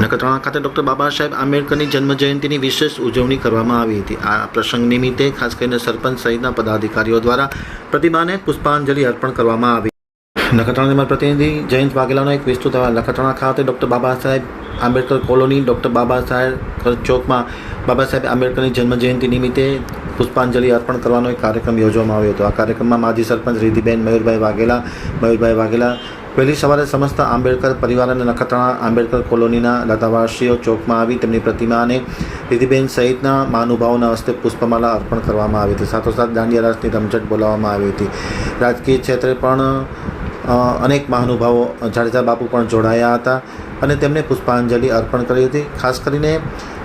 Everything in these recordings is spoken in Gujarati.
નખત્રાણા ખાતે ડૉક્ટર બાબા સાહેબ આંબેડકરની જન્મજયંતિની વિશેષ ઉજવણી કરવામાં આવી હતી. આ પ્રસંગ નિમિત્તે ખાસ કરીને સરપંચ સહિતના પદાધિકારીઓ દ્વારા પ્રતિમાને પુષ્પાંજલિ અર્પણ કરવામાં આવી. નખત્રાણા પ્રતિનિધિ જયંત વાઘેલાનો એક વિસ્તૃત અહેવાલ. નખત્રાણા ખાતે doctor Baba Saheb Ambedkar colony doctor Baba Saheb ચોકમાં બાબા સાહેબ આંબેડકરની જન્મજયંતિ નિમિત્તે પુષ્પાંજલિ અર્પણ કરવાનો એક કાર્યક્રમ યોજવામાં આવ્યો હતો. આ કાર્યક્રમમાં માજી સરપંચ રિધિબેન મયુરભાઈ વાઘેલા મયુરભાઈ વાઘેલા વહેલી સવારે સમસ્ત આંબેડકર પરિવાર અને નખત્રાણા આંબેડકર કોલોનીના લતાવાસીઓ ચોકમાં આવી તેમની પ્રતિમાને રિધિબેન સહિતના મહાનુભાવોના હસ્તે પુષ્પમાલા અર્પણ કરવામાં આવી હતી. સાથોસાથ દાંડિયા રાસની રમઝટ બોલાવવામાં આવી હતી. રાજકીય ક્ષેત્રે પણ અનેક મહાનુભાવો જાડેજા બાપુ પણ જોડાયા હતા અને તેમને પુષ્પાંજલિ અર્પણ કરી હતી. ખાસ કરીને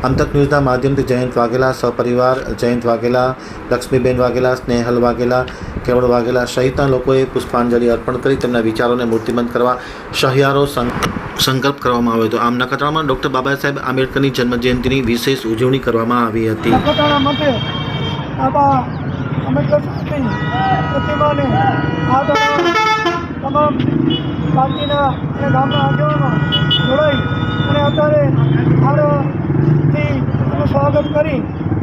અમતક ન્યૂઝના માધ્યમથી જયંત વાઘેલા, સપરિવાર જયંત વાઘેલા, લક્ષ્મીબેન વાઘેલા, સ્નેહલ વાઘેલા, કેવળ વાઘેલા સહિતના લોકોએ પુષ્પાંજલિ અર્પણ કરી. તેમના વિચારોને મૂર્તિમંત કરવા સહિયારો સંકલ્પ કરવામાં આવ્યો હતો. આમ નખત્રાણામાં ડૉક્ટર બાબા સાહેબ આંબેડકરની જન્મજયંતિની વિશેષ ઉજવણી કરવામાં આવી હતી નખત્રાણા માટે બાબા આંબેડકર સાહેબની પ્રતિમાને આ તમામ પાર્ટીના અને ગામના આગેવાનો જોડાઈ અને અત્યારે હારથી એનું સ્વાગત કરી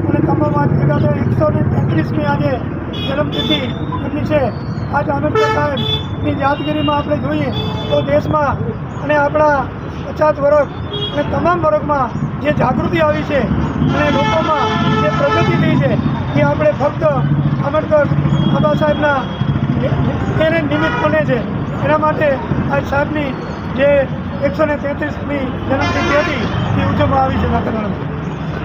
અને તમામ આજ ભેગા એકસો ને તેત્રીસમી આજે જન્મતિથિ એમની છે. આજ આંબેડકર સાહેબની યાદગીરીમાં આપણે જોઈએ તો દેશમાં અને આપણા પચાસ વર્ગ અને તમામ વર્ગમાં જે જાગૃતિ આવી છે અને લોકોમાં જે પ્રગતિ થઈ છે એ આપણે ફક્ત આંબેડકર બાબા સાહેબના એને નિમિત્ત બને છે. એના માટે આજ સાહેબની જે એકસો ને તેત્રીસમી જન્મતિથિ હતી, એ ઉજવવામાં આવી છે નાતાણામાં